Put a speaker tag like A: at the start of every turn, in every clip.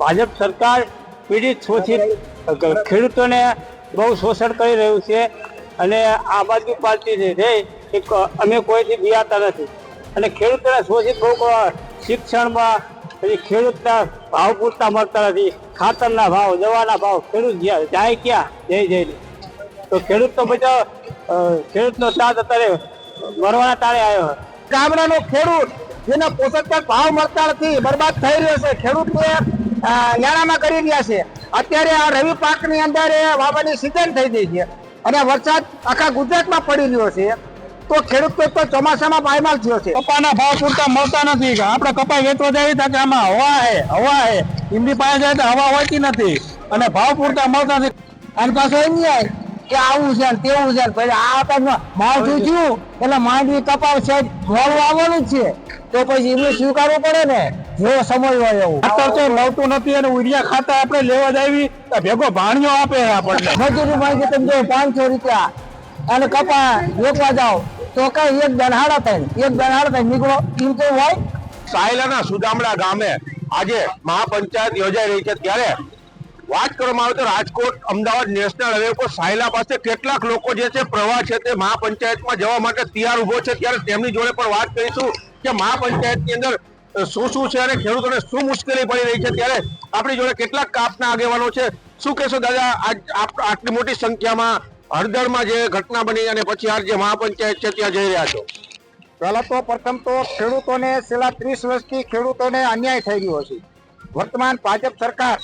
A: ભાજપ સરકાર પીડિત શોષિત ખેડૂતોને બહુ શોષણ કરી રહ્યું છે અને આમ આદમી પાર્ટી જે છે, એ અમે કોઈથી બિયાતા નથી. અને ખેડૂતોને શોષિત બહુ શિક્ષણમાં પછી ખેડૂતના ભાવ પૂરતા મળતા નથી. ખાતરના ભાવ, દવાના ભાવ, ખેડૂત જાય ક્યાં? જઈ જઈને તો ખેડૂત તો બધા ખેડૂતનો સાથ અત્યારે મરવાના તાળે આવ્યો.
B: ગામડાનો ખેડૂત, જેના પોષક ભાવ મળતા નથી, બરબાદ થઈ રહ્યો છે. ખેડૂતને અ, લેણામાં કરી રહ્યા છે. અત્યારે આ રવિ પાકની અંદર વાવવાની સિઝન થઈ ગઈ છે અને વરસાદ આખા ગુજરાતમાં પડી રહ્યો છે. તો ખેડૂત તો ચોમાસામાં પાયમાલ થયો છે.
C: કપાના ભાવ પૂરતા મળતા નથી. આપણે કપાઈ વેચવા જઈએ તો આમાં હવા હે હવા હે. એમની પાસે જાય તો હવા હોતી નથી. અને ભાવ પૂરતા મળતા નથી.
B: અને પાછો એમ નહીં કે આવું છે તેવું છે પછી આ તમે માવઠું થયું એટલે માંડવી કપાવ છે આવવાનું જ છે. તો પછી એમને સ્વીકારવું પડે ને. જેવો સમય હોય એવું.
C: ખાતર તો મળતું નથી અને ઉડિયા ખાતા આપણે લેવા જાવી તો ભેગો ભાણિયો આપે આપણને.
B: મજૂરી માંગે તમે જો પાંચસો રૂપિયા અને કપા વેચવા જાઓ તો કઈ એક દનહાડા થાય એક દનહાડા થાય નીકળો. એમ તો હોય.
D: સાયલાના સુદામડા ગામે આજે મહાપંચાયત યોજાઈ રહી છે ત્યારે વાત કરવામાં આવે તો રાજકોટ અમદાવાદ નેશનલ હાઈવે પર સાયલા પાસે કેટલાક લોકો જે છે પ્રવાહ છે તે મહાપંચાયતમાં જવા માટે તૈયાર ઊભો છે. ત્યારે તેમની જોડે પણ વાત કરીશું કે મહાપંચાયતની અંદર શું શું છે અને ખેડૂતોને શું મુશ્કેલી પડી રહી છે ત્યારે આપણી જોડે કેટલાક કાપના આગેવાનો છે. શું કહેશો દાદા આટલી મોટી સંખ્યામાં હળદરમાં જે ઘટના બની અને પછી આ જે મહાપંચાયત છે ત્યાં જઈ રહ્યા છો?
B: પહેલા તો પ્રથમ તો ખેડૂતોને છેલ્લા ત્રીસ વર્ષથી ખેડૂતોને અન્યાય થઈ રહ્યો છે. વર્તમાન ભાજપ સરકાર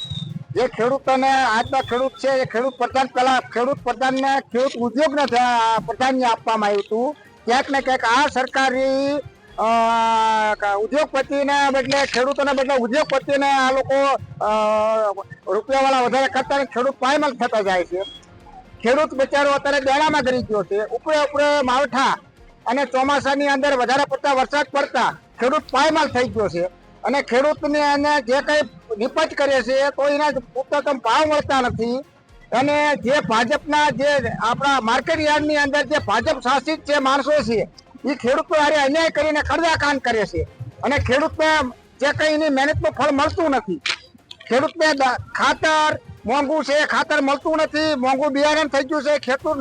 B: જે ખેડૂતોને આજના ખેડૂત છે, એ ખેડૂત પ્રધાન પહેલા ખેડૂત પ્રધાનને ખેડૂત ઉદ્યોગને પ્રાધાન્ય આપવામાં આવ્યું હતું. ક્યાંક ને ક્યાંક આ સરકારી ઉદ્યોગપતિને બદલે, ખેડૂતોને બદલે ઉદ્યોગપતિને આ લોકો રૂપિયાવાળા વધારે કરતા ખેડૂત પાયમાલ થતા જાય છે. ખેડૂત બિચારો અત્યારે દેણામાં કરી ગયો છે. ઉપરે ઉપરે માવઠા અને ચોમાસાની અંદર વધારે પડતા વરસાદ પડતા ખેડૂત પાયમાલ થઈ ગયો છે. અને ખેડૂતને એને જે કંઈ નિપજ કરે છે, તો એના પૂરતા ભાવ મળતા નથી. અને જે ભાજપના જે આપણા માર્કેટ યાર્ડની અંદર જે ભાજપ શાસિત જે માણસો છે એ ખેડૂતો અન્યાય કરીને કડદાકાંડ કરે છે. અને ખેડૂતને જે કઈ એની મહેનતનું ફળ મળતું નથી. ખેડૂતને ખાતર, મોંઘું છે, ખાતર મળતું નથી, મોંઘું બિયારણ થઈ ગયું છે ખેડૂત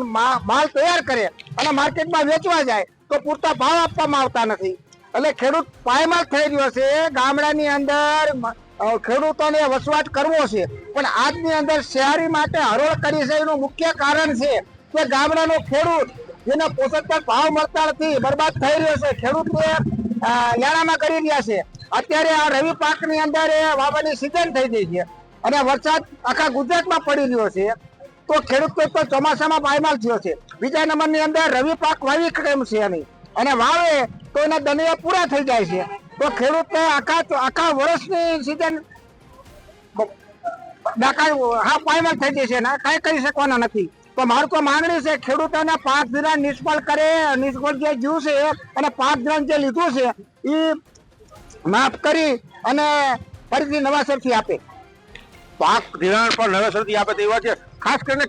B: માલ તૈયાર કરે અને માર્કેટમાં વેચવા જાય, તો પૂરતા ભાવ આપવામાં આવતા નથી. એટલે ખેડૂત પાયમાલ થઈ રહ્યો છે, ગામડાની અંદર ખેડૂતોને વસવાટ કરવો છે. પણ આજની અંદર શહેરી માટે હરોળ કરી છે, એનું મુખ્ય કારણ છે કે ગામડાનો ખેડૂત જેને પોષક તત્વ ભાવ મળતા નથી, બરબાદ થઈ રહ્યો છે. ખેડૂતને લેણામાં કરી રહ્યા છે. અત્યારે આ રવિ પાકની અંદર વાવવાની સિઝન થઈ ગઈ છે અને વરસાદ આખા ગુજરાતમાં પડી રહ્યો છે. તો ખેડૂત તો ચોમાસામાં પાયમાલ થયો છે. બીજા નંબરની અંદર રવિ પાક વાવી કેમ છે એની અને વાવે તો એના દનિયા પૂરા થઈ જાય છે. તો ખેડૂતને આખા આખા વર્ષની સિઝન હા, પાયમાલ થઈ જશે ને? કાંઈ કરી શકવાના નથી. તો મારું તો માંગણી છે ખેડૂતોને પાંચ ધિરાણ નિષ્ફળ કરે નિષ્ફળ જે જ્યું છે અને પાંચ ધિરાણ જે લીધું છે એ માફ કરી અને ફરીથી નવાસરથી આપે.
D: પાક ધિરાણ પણ નવેસરથી આપે તેવા છે. ખાસ કરીને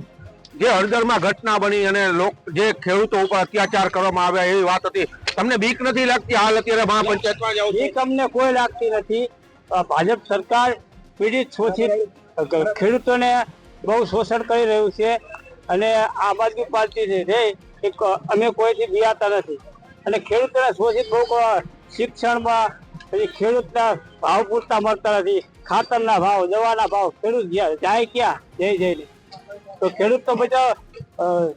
D: જે હળદરમાં ઘટના બની અને લોક જે ખેડૂતો ઉપર અત્યાચાર કરવામાં આવ્યા એવી વાત હતી. તમને બીક નથી લાગતી હાલ અત્યારે મહાપંચાયતમાં જાવ
A: બીક અમને કોઈ લાગતી નથી. ભાજપ સરકાર પીડિત શોષિત ખેડૂતોને બહુ શોષણ કરી રહ્યું છે. અને આમ આદમી છે એ અમે કોઈથી બિયાતા નથી. અને ખેડૂતોને શોષિત બહુ શિક્ષણમાં પછી ખેડૂતના ભાવ પૂરતા મળતા નથી. ખાતરના ભાવ, દવાના ભાવ, ખેડૂત જ્યાં ક્યાં? જઈ જઈને તો ખેડૂત તો બધા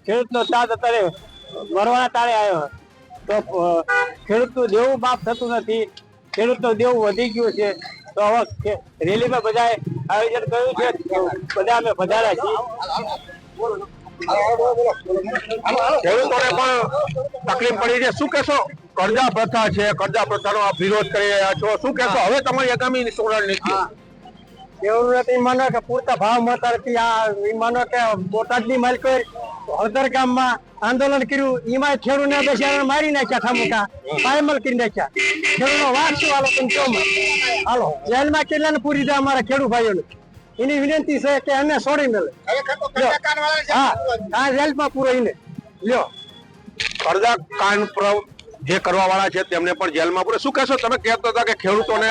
A: ખેડૂતનો સાથ અત્યારે મરવાના તાળે આવ્યો. તો ખેડૂતનું દેવું માફ થતું નથી. ખેડૂતનું દેવું વધી ગયું છે. તો હવે રેલીમાં બધાએ આયોજન કર્યું છે. બધા અમે વધાર્યા છીએ.
D: ખેડૂતોને પણ તકલીફ પડી છે. શું કહેશો? કરજા પ્રથા છે. કરજા પ્રથાનો આપ વિરોધ કરી રહ્યા છો. શું કહેશો? હવે તમારી આગામી સોલર નીતિ.
B: એવું નથી માનો કે પૂરતા ભાવ મળતા નથી. આ માનો કે બોટાદની માલિકો હળદર ગામમાં આંદોલન કર્યું. એમાં ખેડૂતને બેસાડા મારી નાખ્યા ખામુકા પાયમલ કરી નાખ્યા. ખેડૂતનો વાક શું હાલો તમે. હાલો. જેલમાં કેટલાને પૂરી દે અમારા ખેડૂત ભાઈઓને? એની વિનંતી છે કે એને છોડી મેલે હા આ જેલમાં પૂરો એને. લ્યો.
D: કરજા કાન પ્ર જે કરવા વાળા છે તેમને પણ જેલમાં પૂરે. શું કહેશો? તમે કહેતા હતા કે ખેડૂતોને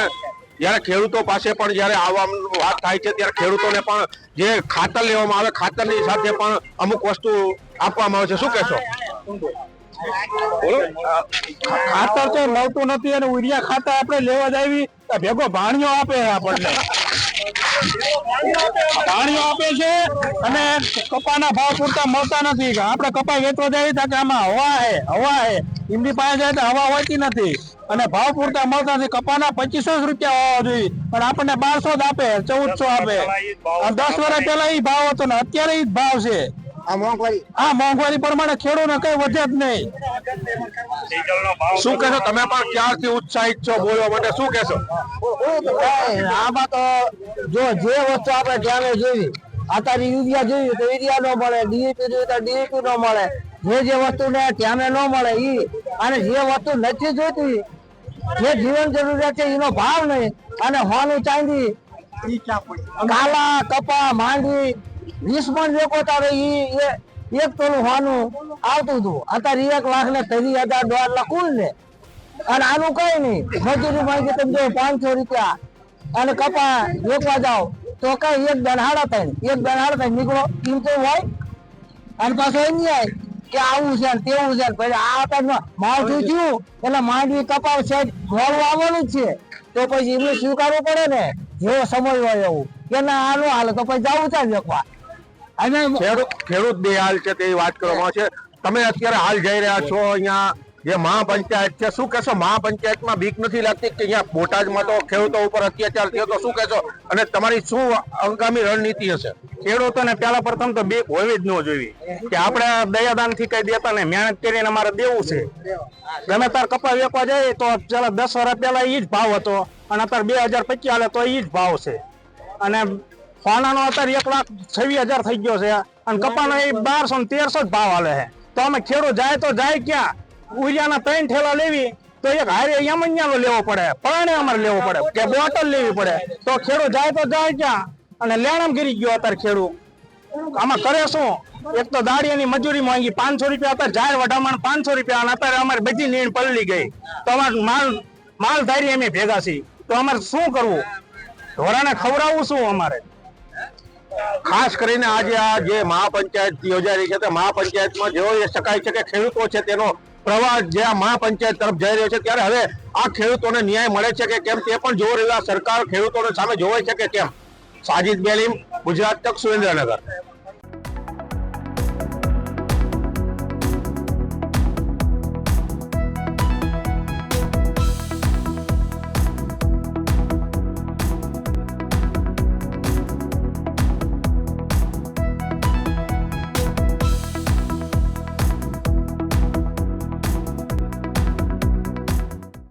D: જ્યારે ખેડૂતો પાસે પણ જ્યારે આવવાનું વાત થાય છે ત્યારે ખેડૂતોને પણ જે ખાતર લેવામાં આવે ખાતરની સાથે પણ અમુક વસ્તુ આપવામાં આવે છે. શું કહેશો?
C: ખાતર તો મળતું નથી અને ઉરિયા ખાતર આપણે લેવા જ આવી ભેગો ભાણિયો આપે આપણને. ભાણિયો આપે છે અને કપાના ભાવ પૂરતા મળતા નથી. આપણે કપાઈ વેચવા જાવી તો આમાં હવા હે હવા હે. એમની પાસે જાય તો હવા હોતી નથી. અને ભાવ પૂરતા મળતા નથી. કપાના પચીસો રૂપિયા હોવા જોઈએ. પણ આપણને બારસો જ આપે ચૌદસો આપે. દસ વર્ષ પહેલા એ ભાવ હતો ને અત્યારે એ જ ભાવ છે.
E: આ મોંઘવારી.
C: પ્રમાણે ખેડૂતને કઈ વધે જ નહીં.
D: શું કહેશો? તમે પણ ક્યારથી ઉત્સાહિત છો બોલવા માટે? શું કહેશો?
E: આમાં તો જો જે વસ્તુ આપણે ધ્યાને જોઈ અત્યારે યુરિયા જોઈએ તો યુરિયા ન મળે ડીએપી જોઈએ તો ડીએપી ન મળે. જે જે વસ્તુ ને ધ્યાને ન મળે ઈ અને જે વસ્તુ નથી જોઈતી જે જીવન જરૂરિયાત છે એનો ભાવ નહીં અને હોનું ચાંદી કાલા કપા માંડવી વીસ પણ લોકો તારે ઈ, એ- એક તોલું હોનું આવતું હતું અત્યારે એક લાખ ને ત્રીસ હજાર દોઢ લાખ ને અને આનું કઈ નહીં મજૂરી માંગી તમે જો પાંચસો રૂપિયા. અને કપા વેચવા જાઓ, તો કઈ એક દહાડા હાડા થાય એક દન થાય નીકળો. કિંમતો હોય. અને પાછો એમ કે આવું છે તેવું છે પછી આ ટાઈમ માવઠું થયું એટલે માંડવી કપાવ છે ઘોળવું આવવાનું જ છે. તો પછી એમને સ્વીકારવું પડે ને. જેવો સમય હોય એવું. કે ના આનું હાલે તો પછી જવું છે એકવાર. અને
D: ખેડૂત ખેડૂત બે હાલ છે તે વાત કરવામાં છે તમે અત્યારે હાલ જઈ રહ્યા છો અહીંયા જે મહાપંચાયત છે શું કહેશો? મહાપંચાયતમાં બીક નથી લાગતી કે અહીંયા બોટાદમાં તો ખેડૂતો ઉપર અત્યાચાર થયો તો શું કહેશો? અને તમારી શું અંગામી રણનીતિ હશે?
C: ખેડૂતોને પેલા પ્રથમ તો બીક હોવી જ ન જોઈએ. કે આપણે દયાદાનથી કઈ દેતા ને મહેનત કરીને અમારે દેવું છે. ગમે તાર કપા વેચવા જાય તો પેલા દસ વર્ષ પેલા એ જ ભાવ હતો અને અત્યારે બે હજાર પચીસ હાલે તો એ જ ભાવ છે. અને સોનાનો અત્યારે એક લાખ છવ્વીસ હજાર થઈ ગયો છે. અને કપાનો એ બારસો ને તેરસો જ ભાવ હાલે છે. તો અમે ખેડૂત જાય તો જાય ક્યાં? ઉરિયાના ત્રણ ઠેલા લેવી તો એક હારે યમનિયાનો લેવો પડે. પરાણે અમારે લેવો પડે કે બોટલ લેવી પડે. તો ખેડૂત જાય તો જાય ક્યાં? અને લેણામ ગીરી ગયો અત્યારે ખેડૂત. આમાં કરે શું? એક તો દાળીની મજૂરી માંગી પાંચસો રૂપિયા, અત્યારે જાહેર વઢામણ પાંચસો રૂપિયા અને અત્યારે અમારે બધી નીણ પલળી ગઈ. તો અમારે માલ માલ ધારી અમે ભેગા છીએ. તો અમારે શું કરવું? ઢોરાને ખવડાવવું શું અમારે?
D: ખાસ કરીને આજે આ જે મહાપંચાયત યોજાઈ રહી છે, તે મહાપંચાયતમાં જોઈ શકાય છે કે ખેડૂતો છે, તેનો પ્રવાહ જે આ મહાપંચાયત તરફ જઈ રહ્યો છે, ત્યારે હવે આ ખેડૂતોને ન્યાય મળે છે કે કેમ? તે પણ જોઈ રહેલા સરકાર ખેડૂતોને સામે જોવાય છે કે કેમ? સાજિદ બેલીમ, ગુજરાત તક સુરેન્દ્રનગર.